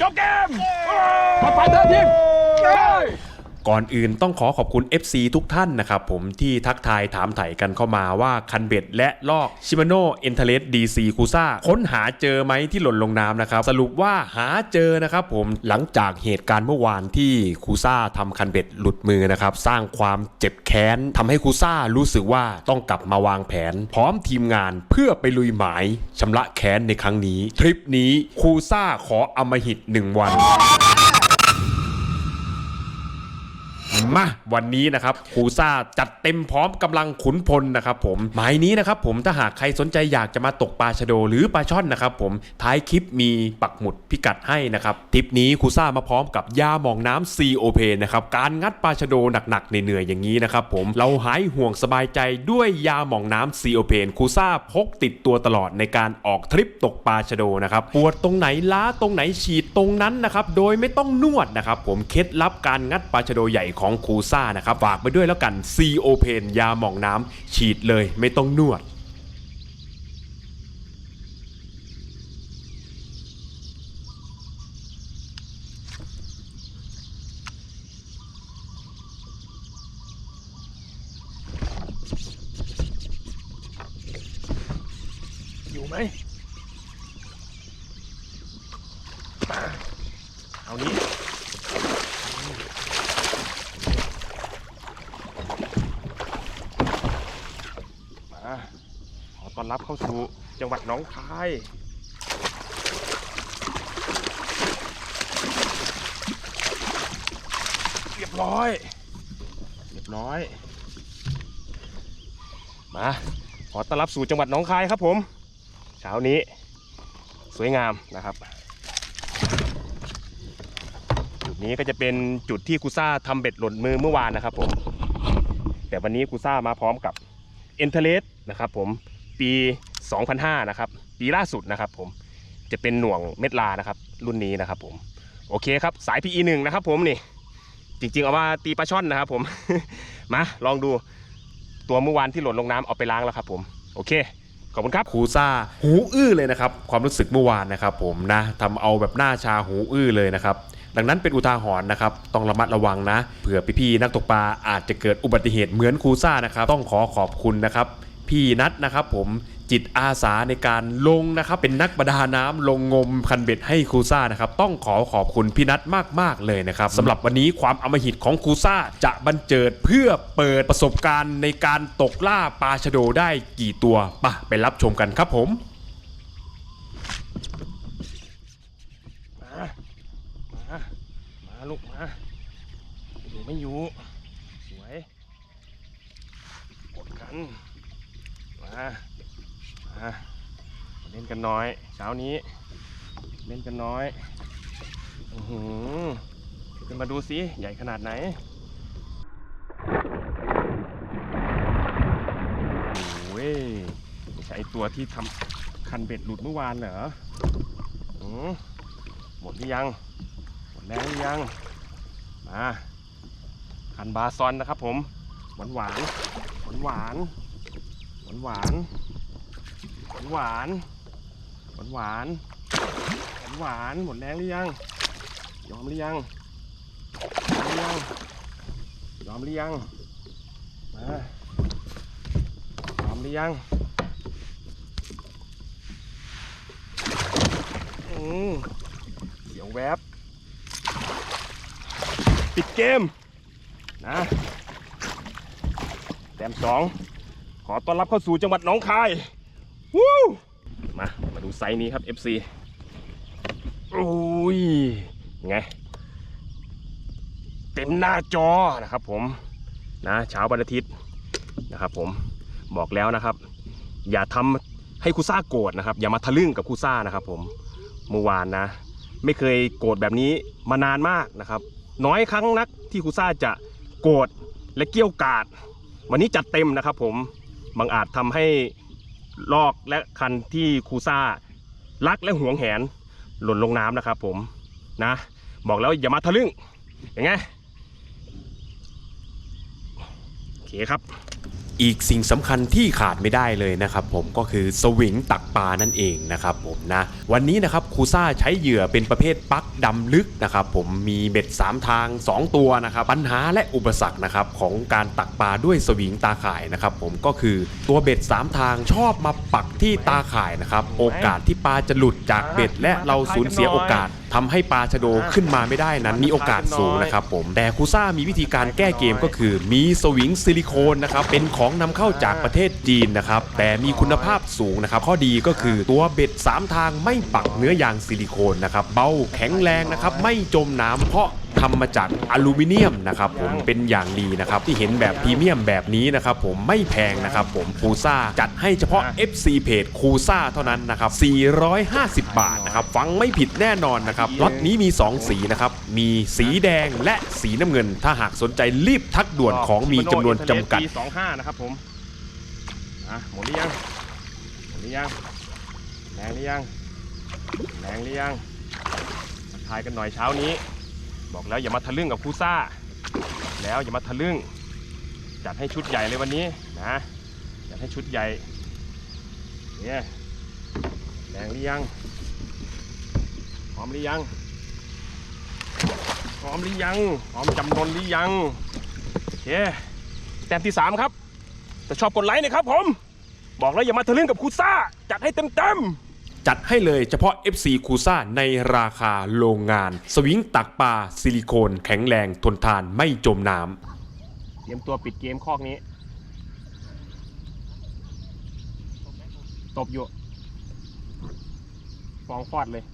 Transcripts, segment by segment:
จบเกมปลอดภัยเถอะทีม ก่อนอื่นต้องขอขอบคุณ FC ทุกท่านนะครับผมที่ทักทายถามไถ่กันเข้ามาว่าคันเบ็ดและลอกชิมาโน่เอ็นเทเลสดีซีคูซ่าค้นหาเจอไหมที่หล่นลงน้ำนะครับ สรุปว่าหาเจอนะครับผมหลังจากเหตุการณ์เมื่อวานที่คูซ่าทำคันเบ็ดหลุดมือนะครับ สร้างความเจ็บแค้นทำให้คูซ่ารู้สึกว่าต้องกลับมาวางแผน พร้อมทีมงานเพื่อไปลุยหมายชำระแค้นในครั้งนี้ ทริปนี้คูซ่าขออำมหิตหนึ่งวัน มาวันนี้นะครับคูซ่าจัดเต็มพร้อมกำลังขุนพลนะครับผมหมายนี้นะครับผมถ้าหากใครสนใจอยากจะมาตกปลาชะโดหรือปลาช่อนนะครับผมท้ายคลิปมีปักหมุดพิกัดให้นะครับทริปนี้คูซ่ามาพร้อมกับยาหมองน้ำซีโอเพนนะครับการงัดปลาชะโดหนักๆเหนื่อยๆอย่างนี้นะครับผมเราหายห่วงสบายใจด้วยยาหมองน้ำซีโอเพนคูซ่าพกติดตัวตลอดในการออกทริปตกปลาชะโดนะครับปวดตรงไหนล้าตรงไหนฉีดตรงนั้นนะครับโดยไม่ต้องนวดนะครับผมเคล็ดลับการงัดปลาชะโดใหญ่ของครูซ่านะครับฝากไปด้วยแล้วกันซีโอเพนยาหมองน้ำฉีดเลยไม่ต้องนวดอยู่ไหมเอานี้มาขอต้อน รับเข้าสู่จังหวัดหนองคายเรียบร้อย เรียบร้อย มาขอต้อนรับสู่จังหวัดหนองคายครับผม เช้านี้สวยงามนะครับจุดนี้ก็จะเป็นจุดที่กูซ่าทำเบ็ดหล่นมือเมื่อวานนะครับผม แต่วันนี้กูซ่ามาพร้อมกับเอ็นเทเลสนะครับผม ปี 2005 นะครับ ปีล่าสุดนะครับผมจะเป็นหน่วงเม็ดลานะครับ รุ่นนี้นะครับผมโอเคครับสาย PE 1นะครับผมนี่จริงๆ เอามาตีปลาช่อนนะครับผม มาลองดูตัวเมื่อวานที่หล่นลงน้ำเอาไปล้างแล้วครับผม โอเค ขอบคุณครับ คูซ่า หูอื้อเลยนะครับ ความรู้สึกเมื่อวานนะครับผมนะทำเอาแบบหน้าชาหูอื้อเลยนะครับ ดังนั้นเป็นอุทาหรณ์นะครับ ต้องระมัดระวังนะ เผื่อพี่ๆนักตกปลาอาจจะเกิดอุบัติเหตุเหมือนครูซ่านะครับ ต้องขอขอบคุณนะครับ พี่นัทนะครับผมจิตอาสาในการลงนะครับเป็นนักประดาน้ำลงงมคันเบ็ดให้ครูซ่านะครับต้องขอขอบคุณพี่นัทมากๆเลยนะครับสำหรับวันนี้ความอำมหิตของครูซ่าจะบันเจิดเพื่อเปิดประสบการณ์ในการตกล่าปลาชะโดได้กี่ตัวปะไปรับชมกันครับผมมามามาลูกมาอยู่ไม่อยู่สวยกดกัน มามาเล่นกันน้อย เช้านี้ เล่นกันน้อยอือหือขึ้นมาดูสิ ใหญ่ขนาดไหนโอ้ยใช้ตัวที่ทำคันเบ็ดหลุดเมื่อวานเหรออือหมดหรือยัง หมดแล้วหรือยัง มาคันบาซอนนะครับผม หวานหวานหวานหวาน หวานหวานหวานหวานหวานหวานหวานหมดแรงหรือยังยอมหรือยังยอมหรือยังยอมหรือยังมายอมหรือยังอืมเสียงแวบปิดเกมนะแต้มสอง ขอต้อนรับเข้าสู่จังหวัดหนองคายวู้มา มาดูไซส์นี้ครับ FC โอ้ยไง เต็มหน้าจอนะครับผมนะเช้าวันอาทิตย์นะครับผมบอกแล้วนะครับ อย่าทำให้ครูซ่าโกรธนะครับ อย่ามาทะลึ่งกับครูซ่านะครับผมเมื่อวานนะ ไม่เคยโกรธแบบนี้มานานมากนะครับ น้อยครั้งนักที่ครูซ่าจะโกรธและเกี้ยวกาด วันนี้จัดเต็มนะครับผม บางอาจทำให้ลอกและคันที่คูซ่ารักและหวงแหนหล่นลงน้ำนะครับผมนะ บอกแล้วอย่ามาทะลึ่งอย่างไงโอเคครับ อีกสิ่งสำคัญที่ขาดไม่ได้เลยนะครับผมก็คือสวิงตักปลานั่นเองนะครับผมนะวันนี้นะครับครูซ่าใช้เหยื่อเป็นประเภทปักดำลึกนะครับผมมีเบ็ด 3 ทาง 2 ตัวนะครับปัญหาและอุปสรรคนะครับของการตักปลาด้วยสวิงตาข่ายนะครับผมก็คือตัวเบ็ด 3 ทางชอบมาปักที่ตาข่ายนะครับโอกาสที่ปลาจะหลุดจากเบ็ดและเราสูญเสียโอกาส ทำให้ปลาชะโดขึ้นมาไม่ได้นั้นมีโอกาสสูงนะครับผม แต่ครูซ่ามีวิธีการแก้เกมก็คือ มีสวิงซิลิโคนนะครับเป็นของนำเข้าจากประเทศจีนนะครับแต่มีคุณภาพสูงนะครับข้อดีก็คือตัวเบ็ด 3 ทางไม่ปักเนื้อยางซิลิโคนนะครับเบาแข็งแรงนะครับไม่จมน้ำเพราะ ทำมาจากอลูมิเนียมนะครับผมเป็นอย่างดีนะครับที่เห็นแบบพรีเมียมแบบนี้นะครับผมไม่แพงนะครับผมคูซ่าจัดให้เฉพาะ FC เพจคูซ่าเท่านั้นนะครับ450 บาทนะครับฟังไม่ผิดแน่นอนนะครับล็อตนี้มี 2 สีนะครับมีสีแดงและสีน้ำเงิน ถ้าหากสนใจรีบทักด่วนของมีจำนวนจำกัดปี25นะครับผมอะหมดหรือยังหมดหรือยังแรงหรือยังแรงหรือยังมาทายกันหน่อยเช้านี้ บอกแล้วอย่ามาทะลึ่งกับครูซ่า แล้วอย่ามาทะลึ่ง จัดให้ชุดใหญ่เลยวันนี้นะจัดให้ชุดใหญ่เนี่ยแรงหรือยังพร้อมหรือยังพร้อมหรือยังพร้อมจำนนหรือยังโอเคแต้มที่สามครับแต่ชอบกดไลค์นะครับผม บอกแล้วอย่ามาทะลึ่งกับครูซ่า จัดให้เต็มเต็ม จัดให้เลยเฉพาะ FC คูซ่าในราคาโรงงาน สวิงตักปลาซิลิโคนแข็งแรงทนทานไม่จมน้ำเตรียมตัวปิดเกมคอกนี้ ตบอยู่ฟองฟอดเลย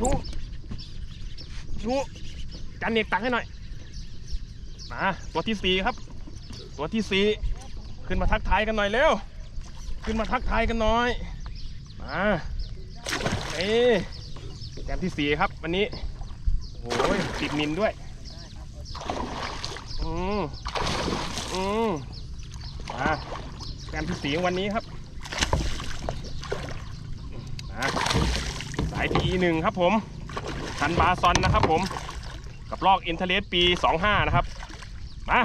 ชู ชูจันเนกตักให้หน่อยมาตัวที่สี่ครับ ตัวที่สี่ขึ้นมาทักทายกันหน่อยเร็ว ขึ้นมาทักทายกันหน่อย มาเอ้แต้มที่สี่ครับ วันนี้โอ้ยติดมินด้วย อืมอืมมาแต้มที่สี่วันนี้ครับมาสาย PE หนึ่งครับผม คันบาซอนนะครับผมกับลอกอินเทเลสปี 25 นะครับ มา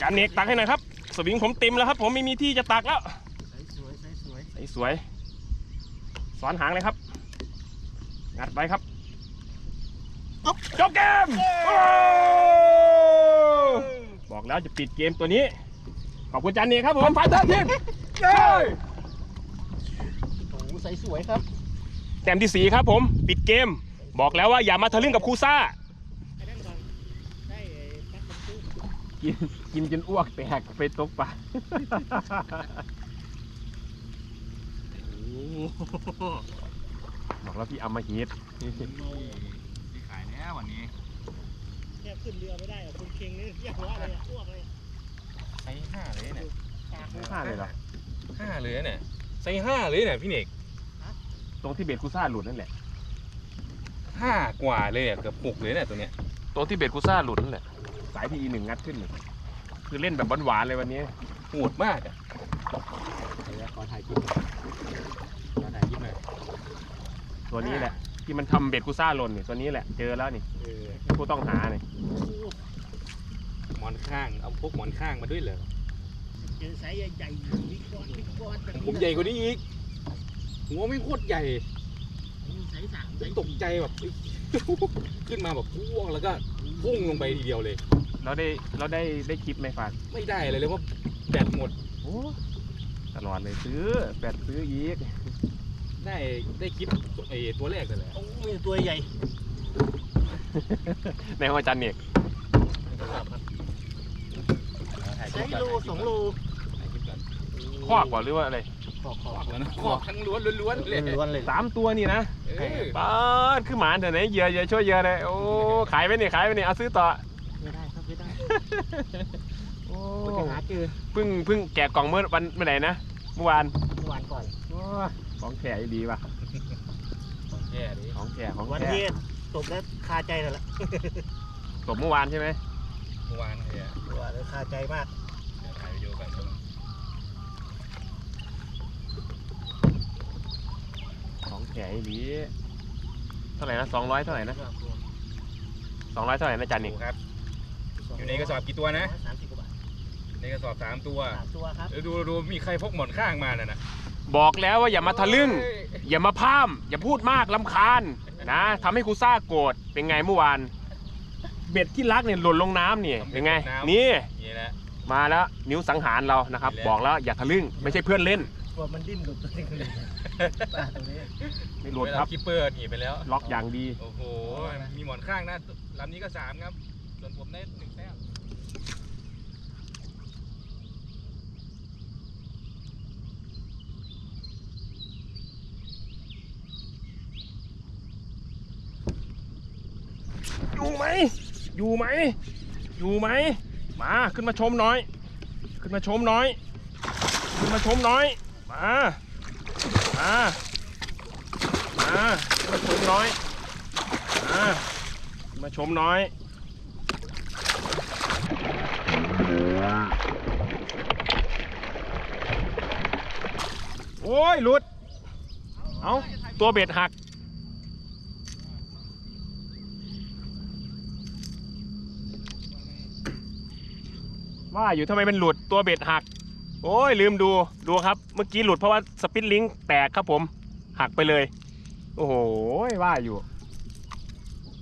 จานเนกตักให้หน่อยครับ สวิงผมเต็มแล้วครับ ผมไม่มีที่จะตักแล้วสวยสวยสวยสอนหางเลยครับ งัดไปครับจบเกมโอ้บอกแล้วจะปิดเกมตัวนี้ ขอบคุณจานเนกครับผมไฟเตอร์ทีมเย้โอ้โหใสสวยครับ แต้มที่สี่ครับผม ปิดเกม บอกแล้วว่าอย่ามาทะลึ่งกับครูซ่า กินกินจนอ้วกแตกไปตกปลาบอกแล้วพี่เอามาฮีทขายแล้ววันนี้เนี่ยขึ้นเรือไม่ได้อะคุณเค็งนี่เรียกว่าอะไรอะอ้วกเลยใช้ห้าเลยเนี่ยปากไม่พลาดเลยเหรอห้าเลยเนี่ยใช้ห้าเลยเนี่ยพี่เนกตรงที่เบ็ดครูซ่าหลุดนั่นแหละ ห้ากว่าเลยอะเกือบหกเลยเนี่ยตัวเนี้ยตรงที่เบ็ดครูซ่าหลุดนั่นแหละสายพีหนึ่งงัดขึ้นเลยคือเล่นแบบหวานๆเลยวันนี้โหดมากอะขอถ่ายคลิปขอถ่ายคลิปหน่อยตัวนี้แหละ ที่มันทำเบ็ดครูซ่าหล่นนี่ตัวนี้แหละเจอแล้วนี่เออผู้ต้องหาเนี่ยหมอนข้างเอาพกหมอนข้างมาด้วยเหรอเจอไซส์ใหญ่ๆบิ๊กบอลบิ๊กบอลแบบนี้ผมใหญ่กว่านี้อีกหัวไม่โคตรใหญ่ ไซส์สามไซส์ตกใจแบบ ขึ้นมาแบบพุ่งแล้วก็พุ่งลงไปทีเดียวเลย เราได้เราได้ได้คลิปไหมฝากไม่ได้เลยเลยว่าแบตหมดโอ้เราตลอดเลยซื้อแปดซื้ออีก ได้ได้คลิปไอ้ตัวแรกเลยแหละโอ้ยตัวใหญ่ในห้องอาจารย์เนี่ยใช้โลสองโลคอกว่าหรือว่าอะไร ขอขอขอกแล้วนะขอกทั้งล้วนล้วนเลยล้วนเลยสามตัวนี่นะป้าดคือหมาเดี๋ยวไหนเหยื่อเหยื่อช่วยเหยื่อเลยโอ้ขายไปนี่ขายไปนี่เอาซื้อต่อไม่ได้ครับไม่ได้โอ้จะหาเจอเพิ่งเพิ่งแกะกล่องเมื่อวันเมื่อไหร่นะเมื่อวานเมื่อวานก่อนโอ้ของแท้ดีว่ะของแย่ดิของแท้ของวันแท้ที่ตกแล้วคาใจเลยล่ะตบเมื่อวานใช่ไหมเมื่อวานเนี่ยว่าแล้วคาใจมาก เดี๋ยวถ่ายวิดีโอก่อน ของแท้ดีเท่าไหร่นะสองร้อยเท่าไหร่นะสองร้อยเท่าไหร่นะอาจารย์นี่ดูครับ อยู่ในกระสอบกี่ตัวนะ สามสิบกว่าบาทในกระสอบสามตัวสามตัวครับเออดูดูมีใครพกหมอนข้างมาน่ะนะบอกแล้วว่าอย่ามาทะลึ่งเอ้ยอย่ามาพร่ามอย่าพูดมากลำคาญนะทำให้ครูซ่าโกรธเป็นไงเมื่อวาน เบ็ดที่รักเนี่ยหล่นลงน้ำนี่เป็นไง นี่ นี่แหละ มาแล้วนิ้วสังหารเรานะครับนี่แหละบอกแล้วอย่าทะลึ่งไม่ใช่เพื่อนเล่น กลัวมันดิ้นหลุดตัวนี้เลยปลาตัวนี้ไม่หลุดครับคิปเปอร์หนีไปแล้ว ล็อกอย่างดี โอ้โห มีหมอนข้างนะลำนี้ก็สามครับ ส่วนผมได้หนึ่งแต้มอยู่ไหม อยู่ไหม อยู่ไหม มาขึ้นมาชมหน่อย ขึ้นมาชมหน่อย ขึ้นมาชมหน่อย มามามามาชมน่อยมาขึ้นมาชมหน่อยโอ้ยหลุด เอาตัวเบ็ดหัก ว่าอยู่ทำไมมันหลุดตัวเบ็ดหัก โอ้ยลืมดูดูครับ เมื่อกี้หลุดเพราะว่าสปินลิงก์แตกครับผม หักไปเลย โอ้โหว่าอยู่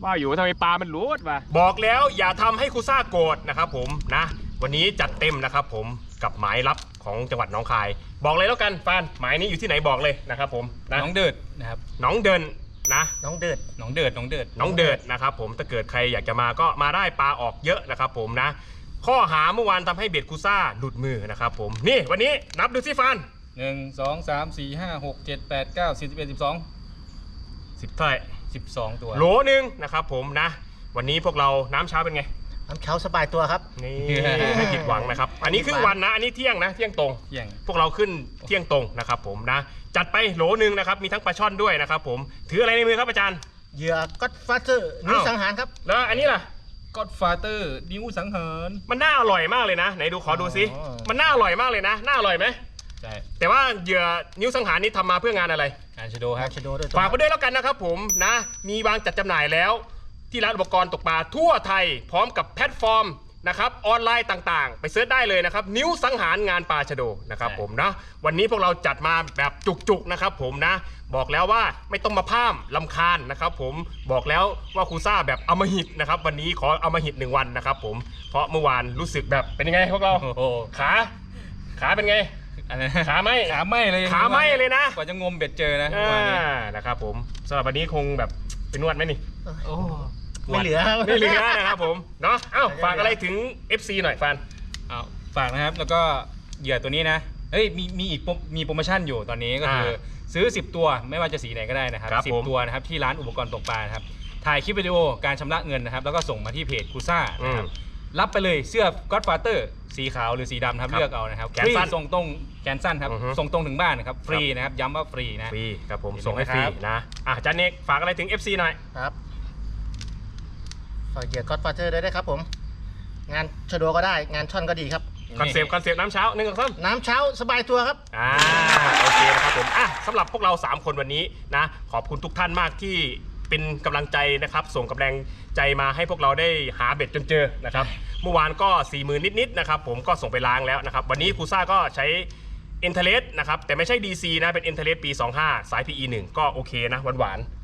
ว่าอยู่ทำไมปลามันหลุดวะบอกแล้วอย่าทำให้ครูซ่าโกรธนะครับผมนะ วันนี้จัดเต็มนะครับผมกับหมายลับของจังหวัดหนองคาย บอกเลยแล้วกันฟานหมายนี้อยู่ที่ไหนบอกเลยนะครับผมนะน้องเดิดนะครับหน้องเดินนะน้องเดิดน้องเดิดน้องเดิดน้องเดิดนะครับผมถ้าเกิดใครอยากจะมาก็มาได้ปลาออกเยอะนะครับผมนะ ข้อหาเมื่อวานทำให้เบ็ดคูซ่าหลุดมือนะครับผม นี่วันนี้นับดูสิฟันหนึ่งสองสามสี่ห้าหกเจ็ดแปดเก้าสิบสิบเอ็ดสิบสองสิบเท่าไหร่สิบสองตัวโหลหนึ่งนะครับผมนะ วันนี้พวกเราน้ำเช้าเป็นไง น้ำเช้าสบายตัวครับ นี่ไม่ผิดหวังนะครับ อันนี้ครึ่งวันนะอันนี้เที่ยงนะเที่ยงตรง เที่ยง พวกเราขึ้นเที่ยงตรงนะครับผมนะ จัดไปโหลหนึ่งนะครับ มีทั้งปลาช่อนด้วยนะครับผม ถืออะไรในมือครับอาจารย์ เหยื่อก็อดฟาเตอร์นิ้วอ้าวสังหารครับ แล้วอันนี้ล่ะ ก็อดฟาเตอร์นิ้วสังหารมันน่าอร่อยมากเลยนะ ไหนดูขอดูสิอ๋อมันน่าอร่อยมากเลยนะ น่าอร่อยไหมใช่แต่ว่าเหยื่อนิ้วสังหารนี่ทำมาเพื่องานอะไรการชโดคอารับชโดด้วยฝากไปด้วยแล้วกันนะครับผมนะ มีวางจัดจำหน่ายแล้ว ที่ร้านอุปกรณ์ตกปลาทั่วไทย พร้อมกับแพลตฟอร์ม นะครับออนไลน์ต่างๆ ไปเสิร์ชได้เลยนะครับ นิ้วสังหารงานปลาชะโดนะครับผมนะวันนี้พวกเราจัดมาแบบจุกๆนะครับผมนะ บอกแล้วว่าไม่ต้องมาพร่ามลำคาญนะครับผมบอกแล้วว่าครูซ่าแบบอมหิตนะครับวันนี้ขออมหิตหนึ่งวันนะครับผมเพราะเมื่อวานรู้สึกแบบเป็นยังไงพวกเราโอ้โหขาขาเป็นไงอะไรนะขาไหมขาไหมเลยขาไหมเลยนะกว่าจะงมเบ็ดเจอนะอ่าวันนี้นะครับผมสำหรับวันนี้คงแบบเป็นนวดไหมนี่ โอ้ไม่เหลือครับ ไม่เหลือนะครับผมเนาะเอ้าฝากอะไรถึง FC หน่อยฟันเอาฝากนะครับแล้วก็เหยื่อตัวนี้นะเฮ้ยมีมีอีกโปรมีโปรโมชั่นอยู่ตอนนี้ก็คืออซื้อ 10 ตัวไม่ว่าจะสีไหนก็ได้นะครับครับสิผบมตัวนะครับที่ร้านอุปกรณ์ตกปลานะครับถ่ายคลิปวิดีโอการชำระเงินนะครับ แล้วก็ส่งมาที่เพจคูซ่าอืนะมครับรับไปเลยเสื้อ Godfather สีขาวหรือสีดำนะครับครับเลือกเอานะครับแขนสั้นฟรีส่งตรงแขนสั้นครับอือฮึ ส่งตรงถึงบ้านนะครับฟรีนะครับย้ำว่าฟรีนะ ฟรีครับผมอย่าลืมส่งให้ฟรีนะครับนะอะอาจันเนกฝากอะไรถึง FC หน่อย ครับ ฝากเหยื่อก็อดฟาเตอร์ได้ด้วยครับผม งานชโดก็ได้ งานช่อนก็ดีครับ คอนเซปต์คอนเซปต์น้ำเช้าหนึ่งสองสามน้ำเช้าสบายตัวครับ อ่าโอเคนะครับผมอะสำหรับพวกเรา 3 คนวันนี้นะ ขอบคุณทุกท่านมากที่เป็นกำลังใจนะครับ ส่งกำลังใจมาให้พวกเราได้หาเบ็ดจนเจอนะครับเมื่อวานก็4ี่หมื่นนิดๆนะครับผมก็ส่งไปล้างแล้วนะครับ วันนี้ครูซ่าก็ใช้เอ็นเทเลสนะครับแต่ไม่ใช่ DC นะเป็นเอ็นเทเลสปี 25 สาย PE 1 ก็โอเคนะหวานๆ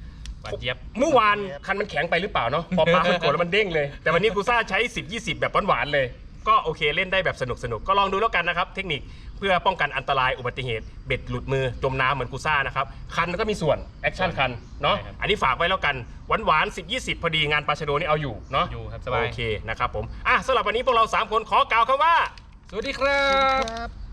หวานเจี๊ยบ เมื่อวานคันมันแข็งไปหรือเปล่าเนาะพอปลามันกดแล้วมันเด้งเลย แต่วันนี้กูซ่าใช้ 10 20 แบบหวานๆเลย ก็โอเคเล่นได้แบบสนุกสนุกก็ลองดูแล้วกันนะครับ เทคนิคเพื่อป้องกันอันตรายอุบัติเหตุเบ็ดหลุดมือจมน้ำเหมือนกูซ่านะครับคันก็มีส่วนแอคชั่นคันเนาะใช่ครับอันนี้ฝากไว้แล้วกันหวานหวานๆ10 20พอดีงานปาชโดนี่เอาอยู่เนาะอยู่ครับสบายโอเคนะครับผมอะสำหรับวันนี้พวกเรา3คนขอกล่าวคำว่า สวัสดีครับครับ